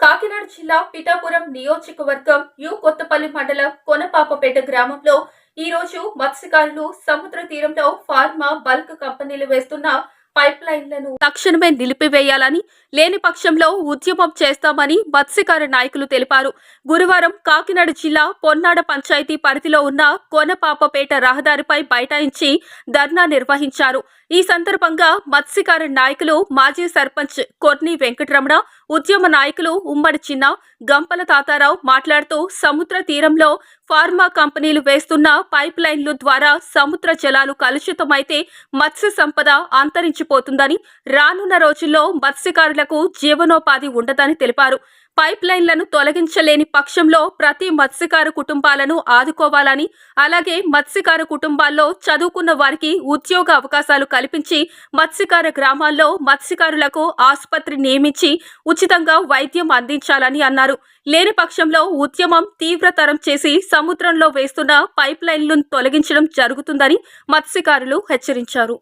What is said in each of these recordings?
కాకినాడ జిల్లా పిఠాపురం నియోజకవర్గం యు కొత్తపల్లి మండలం కొనపాపపేట గ్రామంలో ఈ రోజు మత్స్యకారులు సముద్ర తీరంలో ఫార్మా బల్క్ కంపెనీలు వేస్తున్న పైప్ లైన్లను తక్షణమే నిలిపివేయాలని లేని పక్షంలో ఉద్యమం చేస్తామని మత్స్యకార నాయకులు తెలిపారు. గురువారం కాకినాడ జిల్లా పొన్నాడ పంచాయతీ పరిధిలో ఉన్న కొనపాపపేట రహదారిపై బైఠాయించి ధర్నా నిర్వహించారు. ఈ సందర్భంగా మత్స్యకార నాయకులు మాజీ సర్పంచ్ కొర్ని వెంకటరమణ ఉద్యమ నాయకులు ఉమ్మడి చిన్న గంపల తాతారావు మాట్లాడుతూ సముద్ర తీరంలో ఫార్మా కంపెనీలు వేస్తున్న పైప్ లైన్లు ద్వారా సముద్ర జలాలు కలుషితమైతే మత్స్య సంపద అంతరించిపోతుందని రానున్న రోజుల్లో మత్స్యకారులకు జీవనోపాధి ఉండదని తెలిపారు. పైప్ లైన్లను తొలగించలేని పక్షంలో ప్రతి మత్స్యకారు కుటుంబాలను ఆదుకోవాలని అలాగే మత్స్యకార కుటుంబాల్లో చదువుకున్న వారికి ఉద్యోగ అవకాశాలు కల్పించి మత్స్యకార గ్రామాల్లో మత్స్యకారులకు ఆసుపత్రి నియమించి ఉచితంగా వైద్యం అందించాలని అన్నారు. లేని పక్షంలో ఉద్యమం తీవ్రతరం చేసి సముద్రంలో వేస్తున్న పైప్ లైన్లను తొలగించడం జరుగుతుందని మత్స్యకారులు హెచ్చరించారు.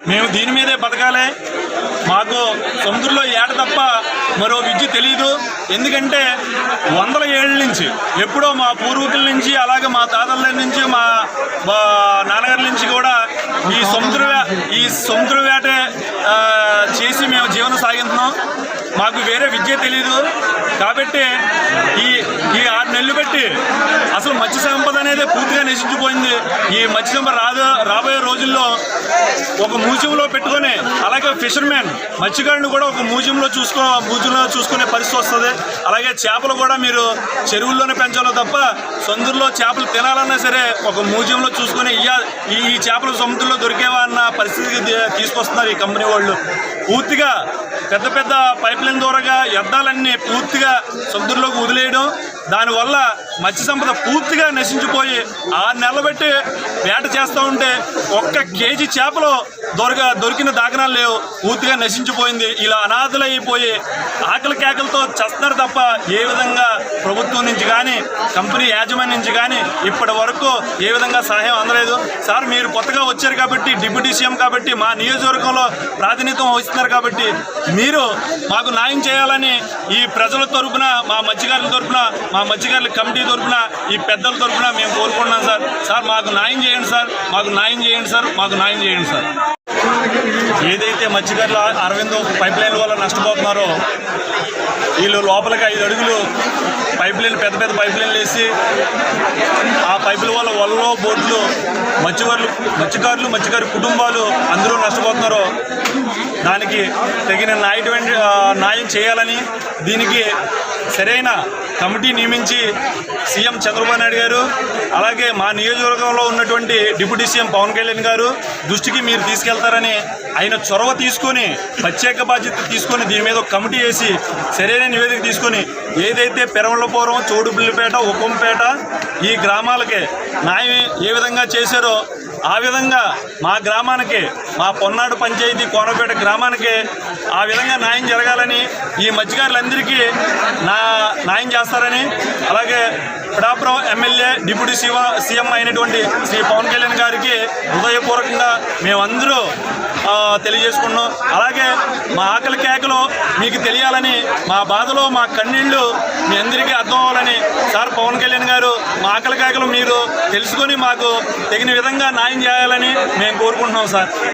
మేము దీని మీదే బతకాలి. మాకు సముద్రంలో ఏట తప్ప మరో విద్య తెలియదు ఎందుకంటే వందల ఏళ్ళ నుంచి ఎప్పుడో మా పూర్వీకుల నుంచి అలాగే మా తాతల నుంచి మా నాన్నగారి నుంచి కూడా ఈ సముద్ర వే- ఈ సముద్ర వేట చేసి మేము జీవనం సాగిస్తున్నాం. మాకు వేరే విద్య తెలియదు కాబట్టి ఈ ఈ ఆరు నెలలు పెట్టి అసలు మత్స్య సంపద అనేది పూర్తిగా నశించిపోయింది. ఈ మత్స్య సంపద రాదు రాబోయే రోజుల్లో ఒక మ్యూజియంలో పెట్టుకొని అలాగే ఫిషర్మెన్ మత్స్యకారుని కూడా ఒక మ్యూజియంలో చూసుకో మ్యూజియంలో చూసుకునే పరిస్థితి వస్తుంది. అలాగే చేపలు కూడా మీరు చెరువుల్లోనే పెంచాలో తప్ప సముద్రంలో చేపలు తినాలన్నా సరే ఒక మ్యూజియంలో చూసుకొని ఇయ్యా ఈ చేపలు సముద్రంలో దొరికేవా అన్న పరిస్థితికి తీసుకొస్తున్నారు ఈ కంపెనీ వాళ్ళు. పూర్తిగా పెద్ద పెద్ద పైప్ లైన్ ద్వారాగా వ్యర్థాలన్నీ పూర్తిగా సముద్రంలోకి వదిలేయడం దానివల్ల మత్స్య సంపద పూర్తిగా నశించిపోయి ఆరు నెలలు బట్టి వేట చేస్తూ ఉంటే ఒక్క కేజీ చేపలు దొరక దొరికిన దాఖనాలు లేవు. పూర్తిగా నశించిపోయింది. ఇలా అనాథలైపోయి ఆకలి కేకలతో చస్తున్నారు తప్ప ఏ విధంగా ప్రభుత్వం నుంచి కానీ కంపెనీ యాజమాన్యం నుంచి కానీ ఇప్పటి వరకు ఏ విధంగా సహాయం అందలేదు. సార్ మీరు కొత్తగా వచ్చారు కాబట్టి డిప్యూటీ సీఎం కాబట్టి మా నియోజకవర్గంలో ప్రాతినిధ్యం వహిస్తున్నారు కాబట్టి మీరు మాకు న్యాయం చేయాలని ఈ ప్రజల తరపున మా మత్స్యకారుల తరపున మా మత్స్యకారుల కమిటీ తరపున ఈ పెద్దల తరపున మేము కోరుకుంటున్నాం సార్. సార్ మాకు న్యాయం చేయండి సార్. మాకు న్యాయం చేయండి సార్. మాకు న్యాయం చేయండి సార్. ఏదైతే మత్స్యకారులు అరవిందో పైప్ లైన్ వల్ల నష్టపోతున్నారో వీళ్ళు లోపలికి ఐదు అడుగులు పైప్ లైన్ పెద్ద పెద్ద పైప్ లైన్లు వేసి ఆ పైపుల వల్ల వలలో బోట్లు మత్స్యకారులు మత్స్యకారులు మత్స్యకారు కుటుంబాలు అందరూ నష్టపోతున్నారో దానికి తగిన న్యాయం న్యాయం చేయాలని దీనికి సరైన కమిటీ నియమించి సీఎం చంద్రబాబు నాయుడు గారు అలాగే మా నియోజకవర్గంలో ఉన్నటువంటి డిప్యూటీ సీఎం పవన్ కళ్యాణ్ గారు దృష్టికి మీరు తీసుకెళ్తారని ఆయన చొరవ తీసుకొని ప్రత్యేక బాధ్యత తీసుకొని దీని మీద ఒక కమిటీ వేసి సరైన నివేదిక తీసుకొని ఏదైతే పెరవలపురం చోడుపిల్లిపేట ఉప్పంపేట ఈ గ్రామాలకి న్యాయం ఏ విధంగా చేశారో ఆ విధంగా మా గ్రామానికి మా పొన్నాడు పంచాయతీ కోనపేట గ్రామానికి ఆ విధంగా న్యాయం జరగాలని ఈ మత్స్యకారులందరికీ నా న్యాయం చేస్తారని అలాగే పిడాపురం ఎమ్మెల్యే డిప్యూటీ శివ సీఎం అయినటువంటి శ్రీ పవన్ కళ్యాణ్ గారికి హృదయపూర్వకంగా మేమందరూ తెలియజేసుకున్నాం అలాగే మా ఆకలి కేకలు మీకు తెలియాలని మా బాధలో మా కన్నీళ్ళు మీ అందరికీ అర్థం అవ్వాలని సార్ పవన్ కళ్యాణ్ గారు మా ఆకలి మీరు తెలుసుకొని మాకు తగిన విధంగా న్యాయం చేయాలని మేము కోరుకుంటున్నాం సార్.